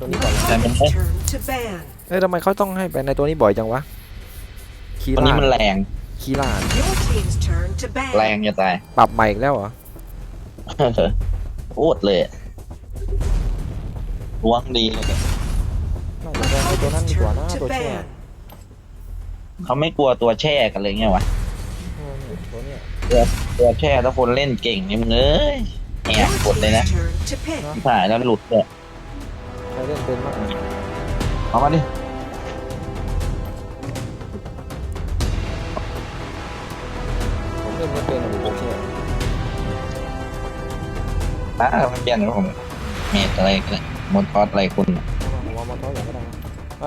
ตัวนี้ก่อนเลยแต่มันไม่ Turn to ban. เอ้ยทำไมเขาต้องให้ไปในตัวนี้บ่อยจังวะคีตัวล่านี้มันแรง คีล่า Your team's turn to ban. แรงจะตาย ปรับใหม่อีกแล้วเหรอโคตรเลยลวงดีเลยเนี่ยน่าจะแพงกว่าตัวนั้น Opponent's ดีกว่า turn นะ to ตัวแช่ ban. เขาไม่กลัวตัวแช่กันเลยไงวะเออตัวเนี้ยตัวแช่ถ้าคนเล่นเก่งนี่มึงเอ้ยแห Your กกดเลยนะ team's turn to pick. ถ่ายแล้วหลุดเลย ใครเล่นเป็นบ้างเอามาดิผมเล่นไม่เป็นอะดิตัวแช่ป้ามันเปลี่ยนแล้วผมเมดอะไรกันมอนทอสอะไรคุณผมว่ามันเท่าอย่างก็ได้นะ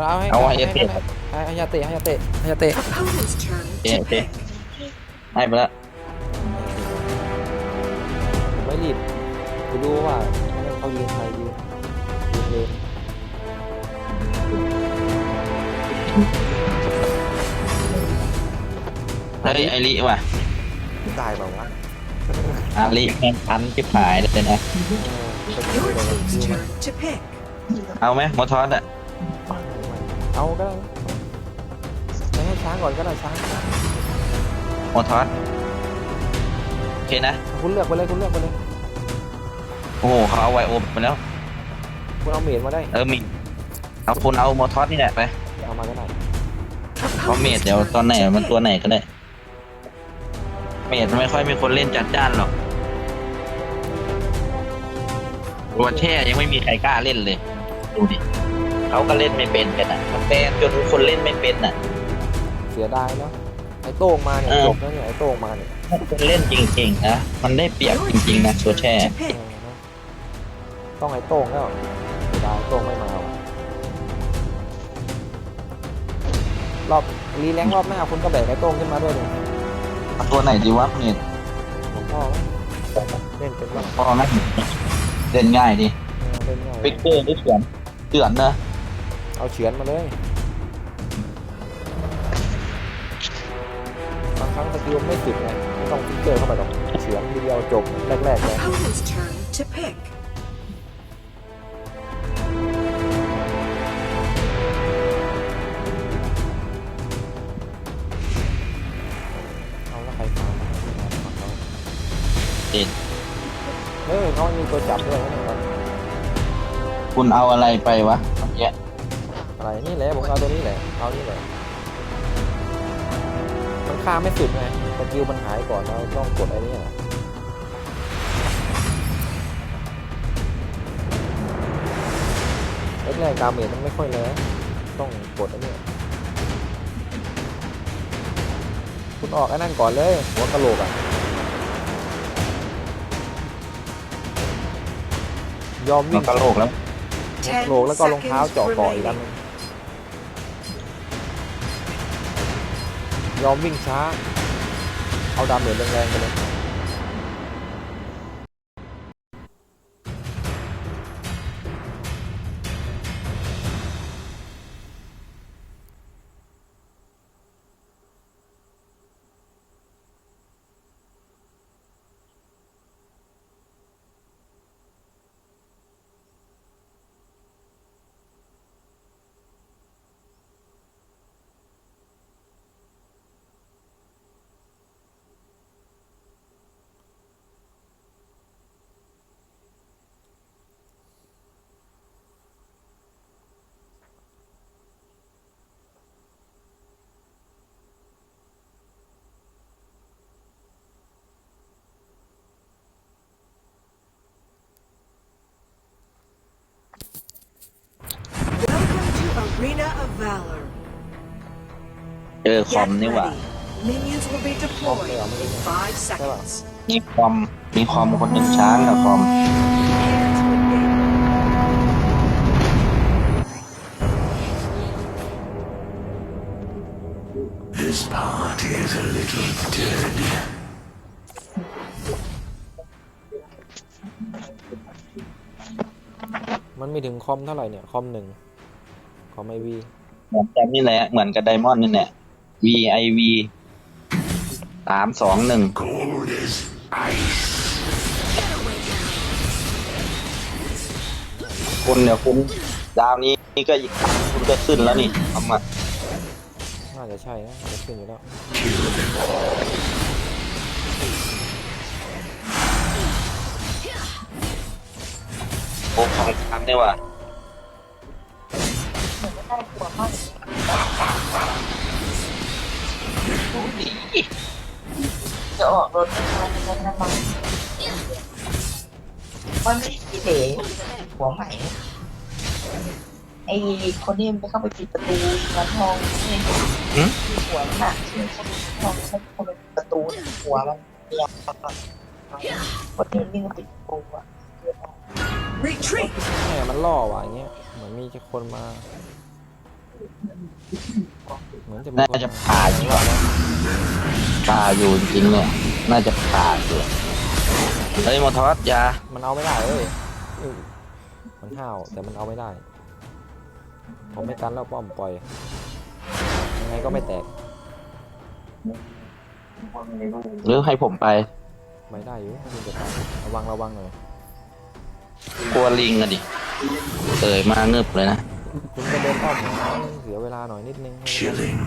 เอาให้เอาให้เตะให้ให้ยาเตะให้ยาเตะให้ยาเตะ Opponent's turn Yeah, to okay. pick. ให้ไปแล้วผมไม่รีบไปดูว่าเขายืนใครยืนยืน เลนเฮ้ยไอริว่ะตายเปล่าวะอาริแม่งพันที่หายเลยนะ Your team's turn to pick. เอาไหมมอทอสอะ เอาก็ได้ไม่ให้ช้างก่อนก็ได้ช้างมอทอสโอเคนะ คุณเลือกไปเลยคุณเลือกไปเลยโอ้โหเขาเอาไวโอไปแล้ว คุณเอาเมดมาได้ เออมีเอาคุณเอามอทอสนี่แหละไปเอามาก็ได้เพราะเมดเดี๋ยวตอนไหนมันตัวไหนก็ได้ เมดไม่ค่อยมีคนเล่นจัดจ้านหรอกตัวแช่ยังไม่มีใครกล้าเล่นเลย ดูดิเขาก็เล่นไม่เป็นกันอะมันแบนจนคนเล่นไม่เป็นอะ เสียดายเนาะไอ้โต้งมาเนี่ยเออ จบแล้วเนี่ยไอ้โต้งมาเนี่ยถ้าคนเล่นจริงๆนะมันได้เปรียบ Your จริงๆนะ team's ตัวแช่ turn to เอ pick. อนะต้องไอ้โต้งแล้วเสีย ดายโต้งไม่มาว่ะรอบรีแรงรอบหน้าคุณก็แบกไอ้โต้งขึ้นมาด้วยดิเอาตัวไหนดีวะเมดผมพ่อไหมเล่นเป็นบ้างพอไหมเล่นง่ายดิเออเล่นง่ายฟิกเกอร์นี่เฉือนเฉือนนะเอาเฉือนมาเลยบางครั้งสกิลไม่สุดไงไม่ต้องฟิกเกอร์เข้าไปหรอกเฉือนทีเดียวจบแรกๆเลย Opponent's turn to pick. เด็ดเฮ้ยเขามีตัวจับด้วยนะเนี่ยคุณเอาอะไรไปวะเมื่อกี้อะไรนี่แหละผมเอาตัวนี้แหละเอานี่แหละมันฆ่าไม่สุดไงสกิลมันหายก่อนเราต้องกดไอ้นี่แหละแรกๆดาเมจมันไม่ค่อยแรงต้องกดไอ้นี่คุณออกไอ้นั่นก่อนเลยหัวกะโหลกอะ ยอมมัวิ่นงกระโหลกแล้วหัวกะโหลกแล้วก็รองเท้าเจาะเกาะอีกอันหนึงยอมวิ่งช้า เอาดาเมจแรงๆไปเลย Valor. เจอคอม Get นี่หว่า ready. Minions will be deployed in five seconds. มีคอมมีคอมคนหนึ่งช้างกับคอม Hands with me. This part is a little dirty. มันไม่ถึงคอมเท่าไหร่เนี่ย คอมหนึ่งคอมไอวี เหมือนกันนี่แหละ เหมือนกับไดมอนด์นี่แหละ VIV สามสองหนึ่ง Cold as ice. คุณเดี๋ยวคุณดาวนี้นี่ก็อีกคุณก็ขึ้นแล้วนี่ทำมาน่าจะใช่นะจะขึ้นอยู่แล้ว โอ้ของคำเนี่ยว่ะ จะออกรถไม่ทันแล้วนะมันมันไม่ได้เหลหัวใหม่ไอ้คนนี้มันเข้าไปปิดประตูร้านทองนี่หัวหนักที่เขาทองเขาเข้าไปปิดประตูหัวมันเปียคนนี้วิ่งปิดประตูอะ Retreat. แหมมันล่อว่ะอย่างเงี้ยเหมือนมีคนมา เหมือนจะมีน่าคนจะผ่าอยู่ว่ะผ่าอยู่จริงๆเนี่ย น่าจะผ่าอยู่เฮ้ยมอทอสอยามันเอาไม่ได้เอ้ยเออมันห้าวแต่มันเอาไม่ได้ ผมไม่กันแล้วป้อมปล่อย ยังไงก็ไม่แตก หรือให้ผมไปไม่ได้อยู่มันจะตายระวังระวังหน่อยกลัวลิงอะดิเตยมาเงึบเลยนะ คุณก็เดินป้อมหน่อยเสียเวลาหน่อยนิดนึง Killing.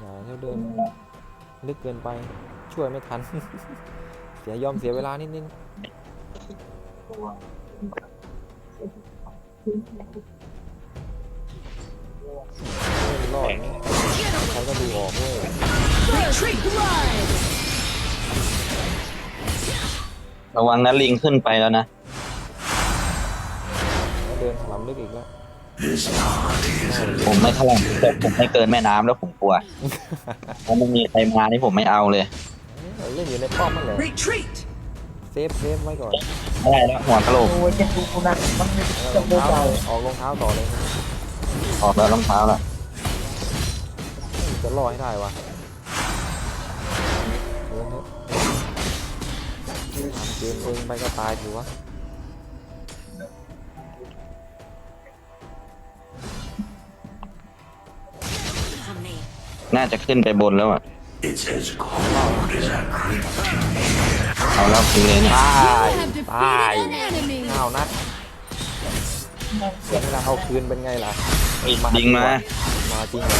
อย่าเที่ยวเดินลึกเกินไปช่วยไม่ทัน เสียยอมเสียเวลานิดนึงไม่รอดเนี่ยใครก็ดูออกเว้ย Retreat. Blood. ระวังนะลิงขึ้นไปแล้วนะแล้วเดินถ ลำลึกอีกแล้ว This party is a ผมไม่ถล่มแต่ผมไม่เกินแม่น้ำแล้วผมกลัวถ้าไม่มีใครมานี่ผมไม่เอาเลยเออเล่นอยู่ในป้อมมันเลย Retreat. เซฟเซฟไว้ก่อนไม่ได้แล้วหัวกะโหลกโอ้ยจะดูนะมันไม่แล้วรจะองดูเท้าเบาออกรองเท้าต่อเลยออกแล้วรองเท้าแล้วจะรอให้ได้วะเดินเถอะทำเกมเองไปก็ตายถือวะ น่าจะขึ้นไปบนแล้วอะ It's as cold as a crypt. เอาแล้วคือเลยเนี่ย ตาย have ตาย defeated an enemy. ข้าวนัดเสียเวลาเอาคืนเป็นไงล่ะยิงมา มาจริงเหรอ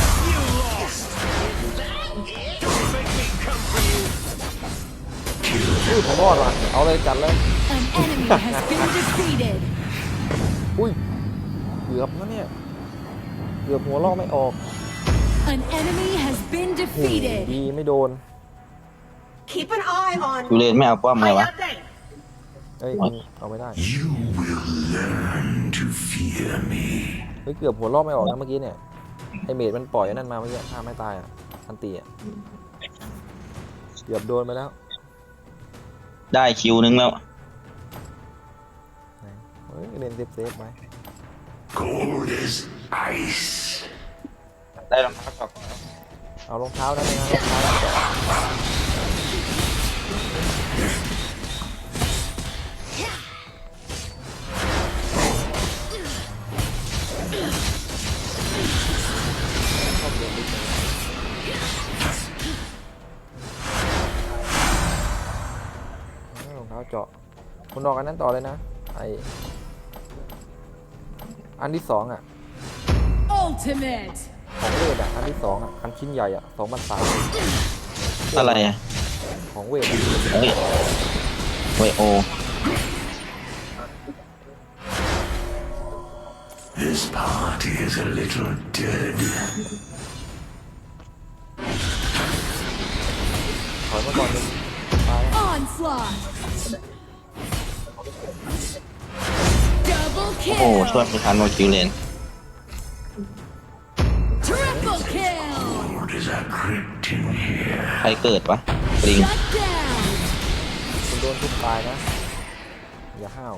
อุ้ยผมรอดว่ะเอาเลยจัดเลย An enemy has been defeated. อุ้ยเกือบนะเนี่ยเกือบหัวลอกไม่ออก An enemy has been โอ้โห defeated. ดีไม่โดน Keep an eye on. คือเลยไม่เอาป้อมเลยวะเอ้ยมันเอาไม่ได้ You will learn to fear me. เฮ้ยเกือบหัวลอกไม่ออกนะเมื่อกี้เนี่ยไอเมดมันปล่อยอันนั่นมาเมื่อกี้ถ้าไม่ตายอะอันตีอะเกือบโดนไปแล้วได้คิวนึงแล้ว เฮ้ยเล่นเซฟเซฟไป Cold as ice. ได้รองเท้าก่อนเอารองเท้าได้ไหมนะรองเท้าได้เอารองเท้าเจาะ คุณดอกอันนั้นต่อเลยนะ ไออันที่สองอะ Ultimate. ของเวทอะอันที่สองอะอันชิ้นใหญ่อะสองพันสามอะไรอะของเวทอะเฮ้ยไวโอ This party is a little dead. ถอยมาก่อนหนึ่งตายแล้ว Onslaught. Double โอ้ kill. ช่วยไม่ทันโมคิวเลน ใครเกิดวะลิง Shut down. คุณโดนทุบตายนะ อย่าห้าว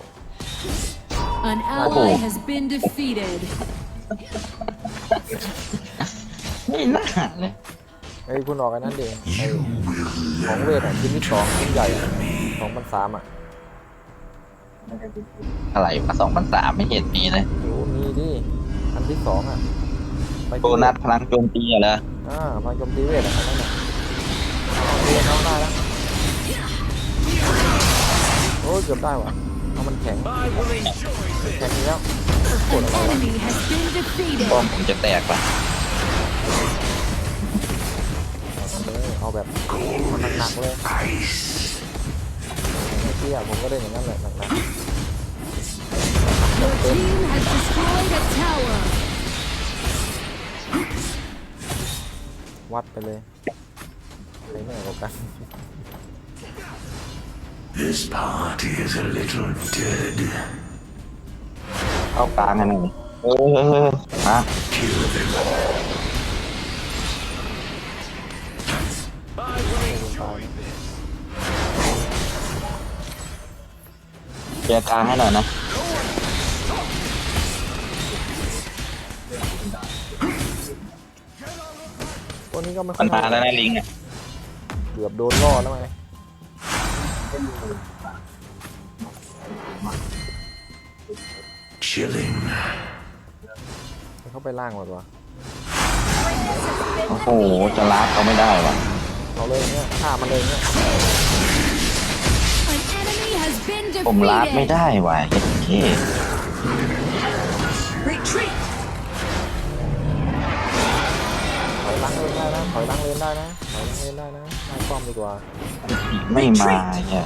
An ally has been defeated. ไม่น่าเลยเอ้ยคุณออกอันนั้นเองไอ้ของเวทอะชิ้นที่สองชิ้นใหญ่อะสองพันสามอะอะไรมาสองพันสามไม่เห็นมีเลย โอ้มีดิ อันที่สองอะไปโบนัสพลังโจมตีเหรอ อ่ามาโจมตีเวทอะอันนั้นอะเอาเรียนน้องได้แล้ว โอ้ยเกือบได้ว่ะเอามันแข็ง I will enjoy แข็งอีกแล้ว An enemy has been defeated. ป้อมผมจะแตกปะเอาเลยเอาแบบมันหนักๆเลย ice. ไม่เที่ยผมก็ได้อย่างนั้นแหละหนัก Your team has destroyed a tower. ๆวัดไปเลยใครแน่กว่ากัน This party is a little dead. เข้ากลางให้หน่อยเออเออเออมา Kill them. เคลียร์กลางให้หน่อยนะ นี้ก็ไม่ค่มัอนยมาแล้วนะลิงอะเกือบโดนล่อแล้วไง Chilling. เข้าไปล่างหมดวะโอ้โหจะลากเขาไม่ได้วะเอาเลยเนี่ยฆ่ามันเลยเนี่ย An enemy has been ผมลากไม่ defeated. ได้ว่ะเฮ็ด ได้นะ ถอยหล้างเลนได้นะ ถอยหล้างเลนได้นะให้ป้อมดีกว่า ไม่มาเนี่ย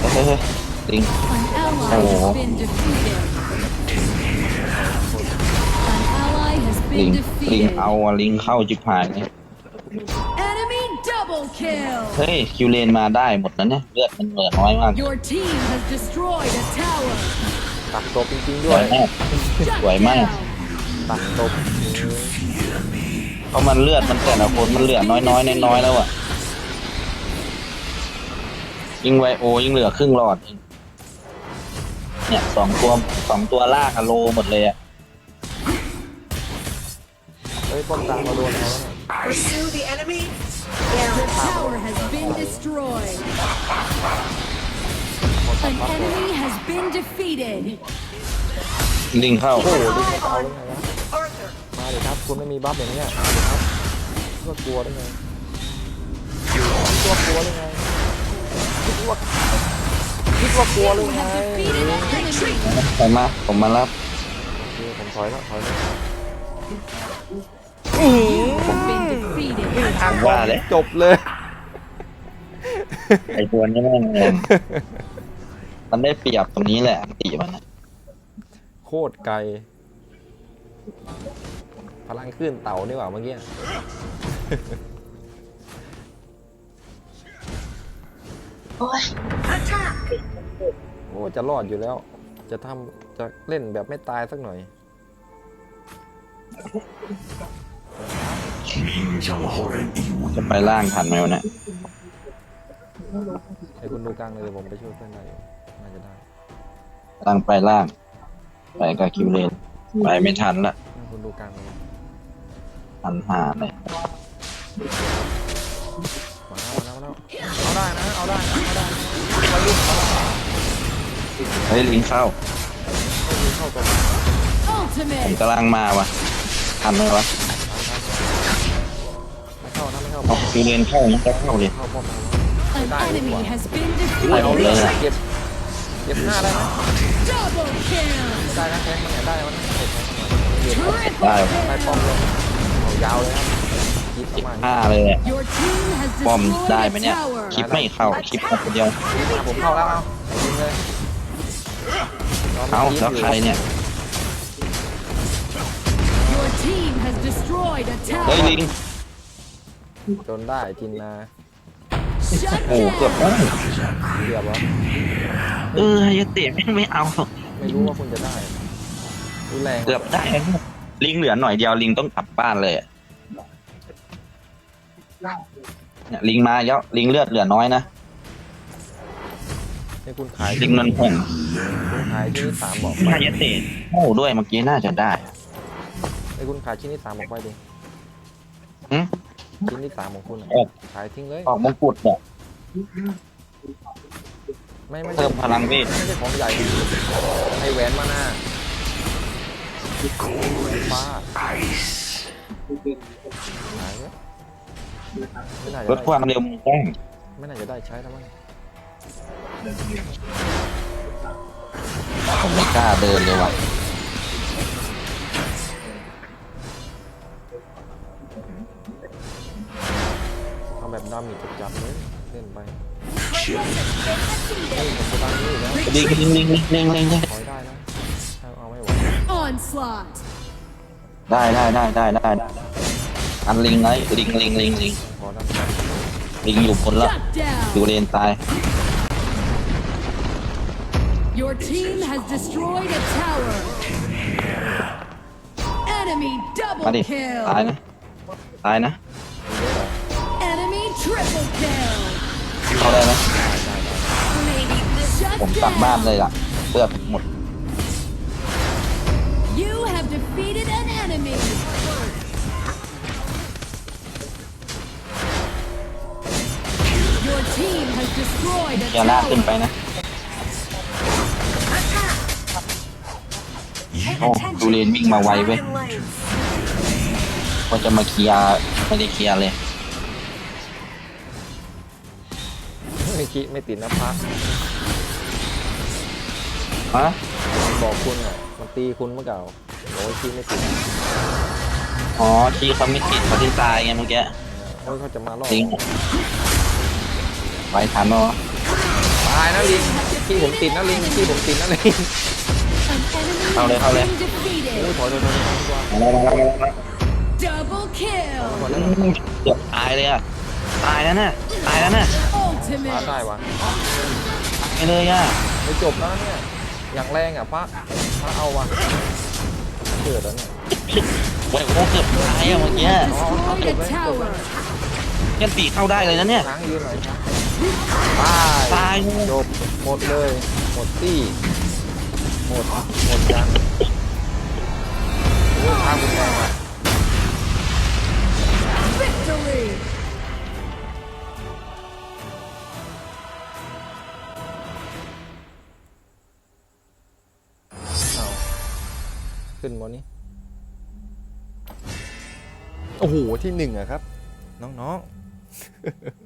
เฮ้ยเฮ้ยลิง An ally Oh. has been defeated. An ally has ลิง been ลิง defeated. เอาอะลิงเข้าจิบหายเนี่ย Enemy double kill. เฮ้ย คิวเลนมาได้หมดนะเนี่ย เลือดมันเหลือน้อยมาก Your team has destroyed a tower. ตักตบจริงๆสด้ววยย มาก Shut Vậy mà. down. ตักตบเพ ราะมันเลือดมันแต่ละคนมันเหลือน้อยน้อยๆน้อยๆแล้วอะ ยิงไวโอยิงเหลือครึ่งหลอดเองเนี่ยสองตัวสองตัวลากอะโลหมดเลยอะ เฮ้ยป้อมกลางมาโดนเขาแล้วเนี่ย Pursue the enemy. The tower has been destroyed. An enemy has been defeated. ลิงเข้าโอ้ มาเลยครับ คุณไม่มีบัฟอย่างเนี้ยมาเลยครับคิดว่ากลัวได้ไงคิดว่ากลัวได้ไงคิดว่าคิดว่ากลัวเลย You ไง have defeated an enemy. ไปมาผมมารับโอเคผมถอยแล้วถอยแล้ว Has been defeated. ทางว่าเลยจบเลย ไอตัวนี้แม่งเองมันได้เปรียบตรงนี้แหละอันติมันอะโคตรไกล พลังขึ้นเต่านี่หว่าเมื่อกี้โอ้ย Attack. โอ้จะรอดอยู่แล้ว จะทำจะเล่นแบบไม่ตายสักหน่อย Minjamhoren iun. จะไปล่างทันไหมวะเนี่ยให้คุณดูกลางเลยเดี๋ยวผมไปช่วยเพื่อนได้อยู่น่าจะได้ล่างไปล่าง ไปกับคิวเลนไปไม่ทันละให้คุณดูกลางเลย ทันหาเลยมาแล้วมาแล้วมาแล้วเอาได้นะเอาได้นะเอาได้นะวัยรุ่นเอาเฮ้ยลิงเข้าไม่มีเข้าตัวมา ผม Ultimate. กำลังมาวะทันไหมวะไม่เข้านะไม่เข้าเอาคิวเลนเข้ามันก็เข้าเลย เข้าป้อมมา An enemy has been ไม่เอา defeated. เลยเก็บเก็บห้าได้ไหม Double kill. ได้นะแทงมันเนี่ยได้มันเก็บ Triple ได้ได้ป้อมเลย ยาวเลยครับยิบคลิปมาห้าเลยอะ Your team has ป้อมได้ destroyed ไหม a เนี่ย tower. คลิปไม่เข้าคลิปมาคนเดียวมาผมเข้าแล้วเอายิงเลยเอาแล้วใครเนี่ย Your team has destroyed a เฮ้ย tower. ลิง จนได้จินนา Shut โอ้เกือบ down. ได้เรียบวะเออฮายาเตะแม่งไม่เอาหรอกไม่รู้ว่าคุณจะได้ดูแรงเกือบได้แล้วเนี่ยลิงเหลือหน่อยเดียวลิงต้องกลับบ้านเลยอะ เนี่ยลิงมาเยอะลิงเลือดเหลือน้อยนะนี่คุณขายลิงมันห่งคุณขายชิ้นที่สามบอกไปฮายาเตะโอ้ด้วยเมื่อกี้น่าจะได้ไอ้คุณขายชิ้นที่สามบอกไปดิหึ ชิ้นที่สามของคุณอะออก ขายทิ้งเลยออกมงกุฎเนี่ย ไม่ไม่เพิ่มพลังเวท ไม่ใช่ของใหญ่ไอแหวนมาหน้าฟ้า Ice. ขายเลย ไม่น่าจะลดความได้เร็วมือแป้งไม่น่าจะได้ใช้แล้วมั้งผมไม่กล้าเดินเลยว่ะทำแบบดามิจับจับๆเลยเล่นไป Chill. เฮ้ยผมจะตั้งนี่แล้วลิงลิงลิงลิงลิงลิงถอยได้นะถ้าเอาไม่ไหว Onslaught. ได้ได้ได้ได้ได้ได้ อันลิงไงลิงลิงลิงลิงพอด้านข้างลิงอยู่บนละ Shut ดู down. เลนตาย Your team has destroyed a tower. Enemy มา double ดิ kill. นะ ตายนะ Enemy triple kill. เข้าได้ไหม Shut ผมกลับบ้านเลย down. ล่ะเลือดหมด You have defeated an enemy. Team has destroyed a เกียร์ล่างขึ้นไป tower. นะ โอ้ดูเลนวิ่งมาไวเว้ยก็จะมาเคลียร์ไม่ได้เคลียร์เลย ไม่คิดไม่ติดนะพระฮะ บอกคุณอะมันตีคุณเมื่อเก่าโอ้ยคิดไม่ติดอ๋อที่เขาไม่ติดเขาที่ตายไงเมื่อกี้โอ้ยเขาจะมาล่อลิง ไว้ทันเนาะตายนะลิงที่ผมติดนะลิงที่ผมติดนะลิง An enemy How they- how has they- been defeated. โอ้ยถอยถอยถอยถอยดีกว่ามาแล้วมาแล้วมาแล้ว Double kill. หมดแล้วเกือบตายเลยอะ ตายแล้วน่ะตายแล้วน่ะพระได้ Ultimate. วะตายเลยอะไม่จบแล้วเนี่ยอย่างแรงอะพระพระเอาวะเกิดแล้วเนี่ยโอ้ยโอ้เกือบตายอะเมื่อกี้ Destroyed a tower. ยันตีเข้าได้เลยนะเนี่ย ช้างยืนหน่อยครับ ตายจบหมดเลย หมดตี้หมด หมดกันโอ้ยช้างผมแรงอะ Victory. เอาขึ้นบนนี้ โอ้โห ที่หนึ่งอะครับ น้องๆ